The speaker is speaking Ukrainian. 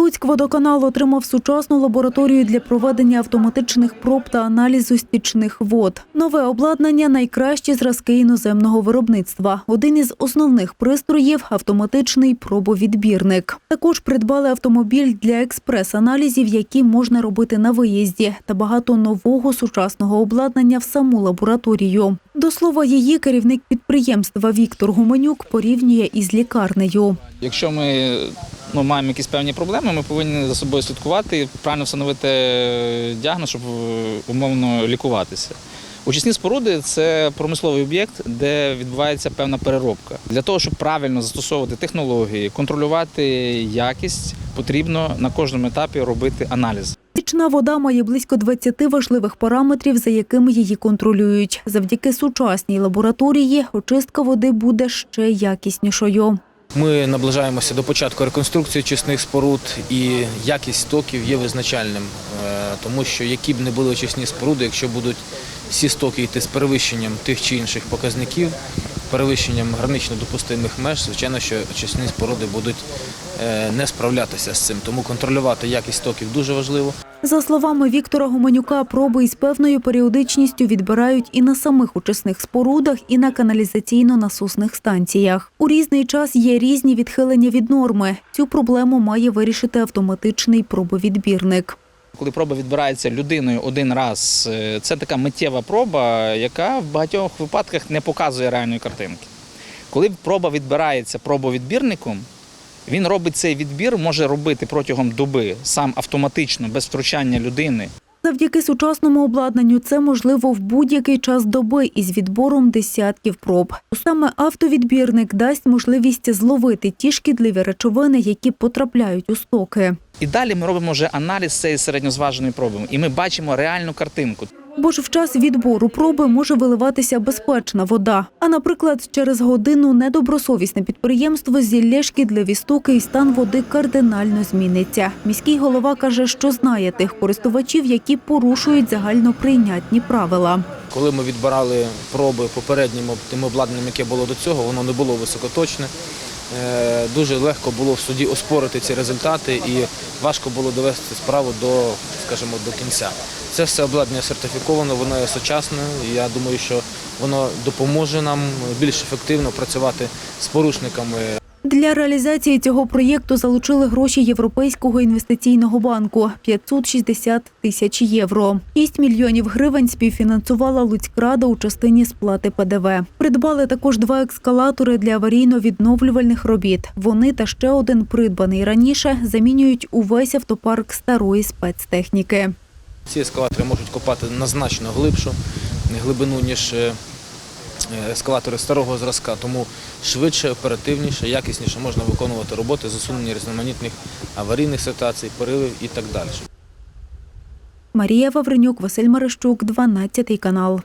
Луцькводоканал отримав сучасну лабораторію для проведення автоматичних проб та аналізу стічних вод. Нове обладнання найкращі зразки іноземного виробництва. Один із основних пристроїв автоматичний пробовідбірник. Також придбали автомобіль для експрес-аналізів, які можна робити на виїзді, та багато нового сучасного обладнання в саму лабораторію. До слова, її керівник підприємства Віктор Гуменюк порівнює із лікарнею. Якщо ми ну, маємо якісь певні проблеми, ми повинні за собою слідкувати і правильно встановити діагноз, щоб е, умовно лікуватися. Очисні споруди це промисловий об'єкт, де відбувається певна переробка. Для того, щоб правильно застосовувати технології, контролювати якість, потрібно на кожному етапі робити аналіз. Стічна вода має близько 20 важливих параметрів, за якими її контролюють. Завдяки сучасній лабораторії очистка води буде ще якіснішою. Ми наближаємося до початку реконструкції очисних споруд, і якість стоків є визначальним, е, тому що які б не були очисні споруди, якщо будуть всі стоки йти з перевищенням тих чи інших показників, перевищенням гранично допустимих меж, звичайно, що очисні споруди будуть е, не справлятися з цим. Тому контролювати якість стоків дуже важливо. За словами Віктора Гуменюка, проби із певною періодичністю відбирають і на самих очисних спорудах, і на каналізаційно-насосних станціях. У різний час є різні відхилення від норми. Цю проблему має вирішити автоматичний пробовідбірник. Коли проба відбирається людиною один раз, е, це така миттєва проба, яка в багатьох випадках не показує реальної картинки. Коли проба відбирається пробовідбірником, він робить цей відбір, може робити протягом доби сам автоматично, без втручання людини. Завдяки сучасному обладнанню це можливо в будь-який час доби із відбором десятків проб. Саме автовідбірник дасть можливість зловити ті шкідливі речовини, які потрапляють у стоки. І далі ми робимо вже аналіз цієї середньозваженої проби, і ми бачимо реальну картинку. Бо ж в час відбору проби може виливатися безпечна вода. А, наприклад, через годину недобросовісне підприємство зілє шкідливі стоки і стан води кардинально зміниться. Міський голова каже, що знає тих користувачів, які порушують загальноприйнятні правила. Коли ми відбирали проби попереднім тим обладнанням, яке було до цього, воно не було високоточне. Е, Дуже легко було в суді оспорити ці результати і важко було довести справу до, скажімо, до кінця. Це все обладнання сертифіковано, воно є сучасне. і Я думаю, що воно допоможе нам більш ефективно працювати з порушниками Для реалізації цього проєкту залучили гроші Європейського інвестиційного банку – 560 тисяч євро. 6 мільйонів гривень співфінансувала Луцькрада у частині сплати ПДВ. Придбали також два ескалатори для аварійно-відновлювальних робіт. Вони та ще один придбаний раніше замінюють увесь автопарк старої спецтехніки. Ці ескалатори можуть копати на значно глибшу глибину, ніж е, ескалатори старого зразка, тому швидше, оперативніше, якісніше можна виконувати роботи з усунення різноманітних аварійних ситуацій, поривів і так далі. Марія Вавренюк, Василь Марищук, 12 канал.